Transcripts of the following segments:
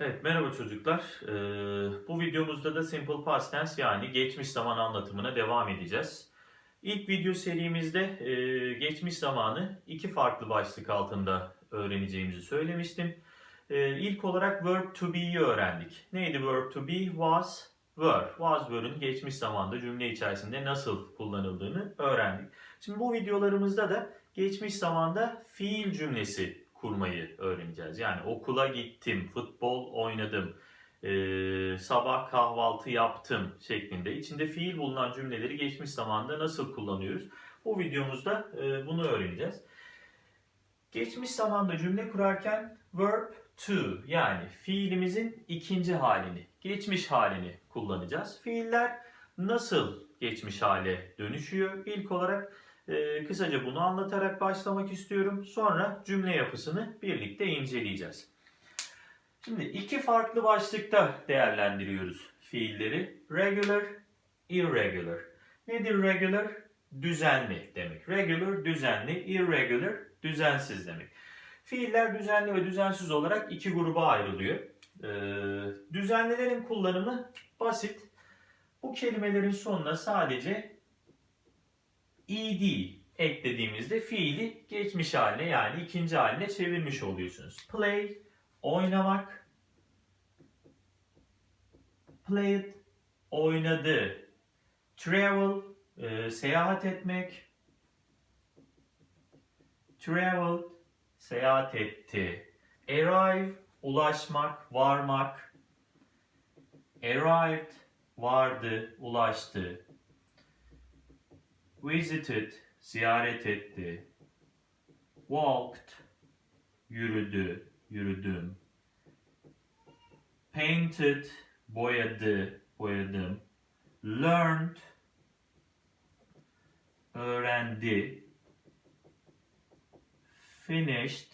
Evet, merhaba çocuklar. Ee, bu videomuzda da Simple Past Tense yani geçmiş zaman anlatımına devam edeceğiz. İlk video serimizde e, geçmiş zamanı iki farklı başlık altında öğreneceğimizi söylemiştim. Ee, ilk olarak verb to be'yi öğrendik. Neydi verb to be? Was, were. Was, were'ın geçmiş zamanda cümle içerisinde nasıl kullanıldığını öğrendik. Şimdi bu videolarımızda da geçmiş zamanda fiil cümlesi kurmayı öğreneceğiz. Yani okula gittim, futbol oynadım, e, sabah kahvaltı yaptım şeklinde. içinde fiil bulunan cümleleri geçmiş zamanda nasıl kullanıyoruz? Bu videomuzda e, bunu öğreneceğiz. Geçmiş zamanda cümle kurarken verb to yani fiilimizin ikinci halini, geçmiş halini kullanacağız. Fiiller nasıl geçmiş hale dönüşüyor? İlk olarak ee, kısaca bunu anlatarak başlamak istiyorum. Sonra cümle yapısını birlikte inceleyeceğiz. Şimdi iki farklı başlıkta değerlendiriyoruz fiilleri. Regular, irregular. Nedir regular? Düzenli demek. Regular, düzenli, irregular, düzensiz demek. Fiiller düzenli ve düzensiz olarak iki gruba ayrılıyor. Ee, düzenlilerin kullanımı basit. Bu kelimelerin sonuna sadece ed eklediğimizde fiili geçmiş haline yani ikinci haline çevirmiş oluyorsunuz. Play, oynamak. Played, oynadı. Travel, e, seyahat etmek. Traveled, seyahat etti. Arrive, ulaşmak, varmak. Arrived, vardı, ulaştı visited, ziyaret etti. Walked, yürüdü, yürüdüm. Painted, boyadı, boyadım. Learned, öğrendi. Finished,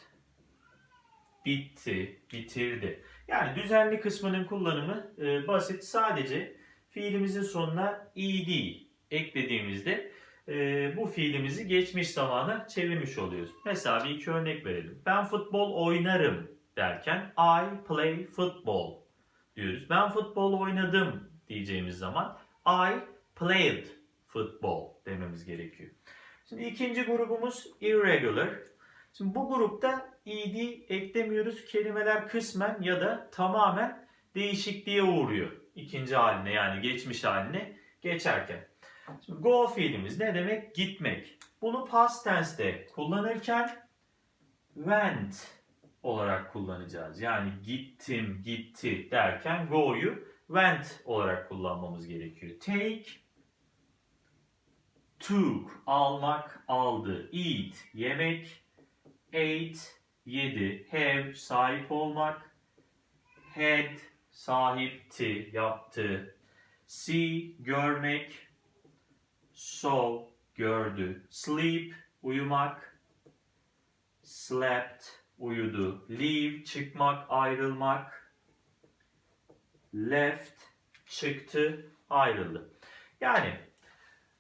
bitti, bitirdi. Yani düzenli kısmının kullanımı e, basit. Sadece fiilimizin sonuna ed eklediğimizde e, bu fiilimizi geçmiş zamana çevirmiş oluyoruz. Mesela bir iki örnek verelim. Ben futbol oynarım derken I play football diyoruz. Ben futbol oynadım diyeceğimiz zaman I played football dememiz gerekiyor. Şimdi ikinci grubumuz irregular. Şimdi bu grupta ed eklemiyoruz. Kelimeler kısmen ya da tamamen değişikliğe uğruyor. İkinci haline yani geçmiş haline geçerken. Şimdi go fiilimiz ne demek? Gitmek. Bunu past tense'de kullanırken went olarak kullanacağız. Yani gittim, gitti derken go'yu went olarak kullanmamız gerekiyor. Take, took, almak, aldı. Eat, yemek. Ate, yedi. Have, sahip olmak. Had, sahipti, yaptı. See, görmek saw, gördü. Sleep, uyumak. Slept, uyudu. Leave, çıkmak, ayrılmak. Left, çıktı, ayrıldı. Yani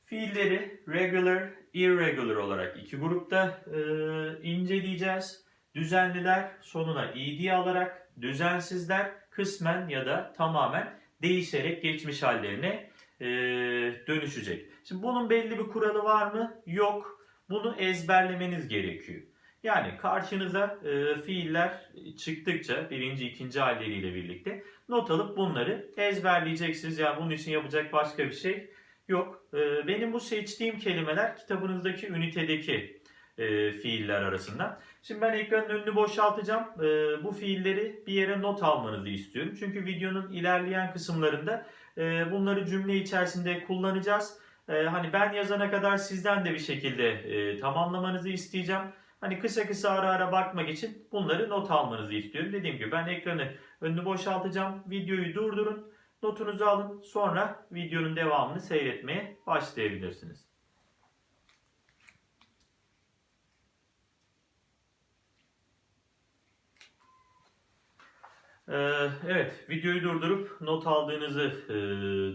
fiilleri regular, irregular olarak iki grupta e, inceleyeceğiz. Düzenliler sonuna ed alarak, düzensizler kısmen ya da tamamen değişerek geçmiş hallerine e, dönüşecek. Şimdi bunun belli bir kuralı var mı? Yok. Bunu ezberlemeniz gerekiyor. Yani karşınıza e, fiiller çıktıkça birinci, ikinci halleriyle birlikte not alıp bunları ezberleyeceksiniz. Yani bunun için yapacak başka bir şey yok. E, benim bu seçtiğim kelimeler kitabınızdaki ünitedeki e, fiiller arasından. Şimdi ben ekranın önünü boşaltacağım. E, bu fiilleri bir yere not almanızı istiyorum. Çünkü videonun ilerleyen kısımlarında e, bunları cümle içerisinde kullanacağız. E, hani ben yazana kadar sizden de bir şekilde e, tamamlamanızı isteyeceğim. Hani kısa kısa ara ara bakmak için bunları not almanızı istiyorum. Dediğim gibi ben ekranı önünü boşaltacağım. Videoyu durdurun. Notunuzu alın. Sonra videonun devamını seyretmeye başlayabilirsiniz. Evet, videoyu durdurup not aldığınızı e,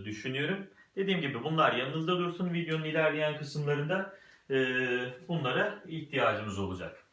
düşünüyorum. Dediğim gibi bunlar yanınızda dursun. Videonun ilerleyen kısımlarında e, bunlara ihtiyacımız olacak.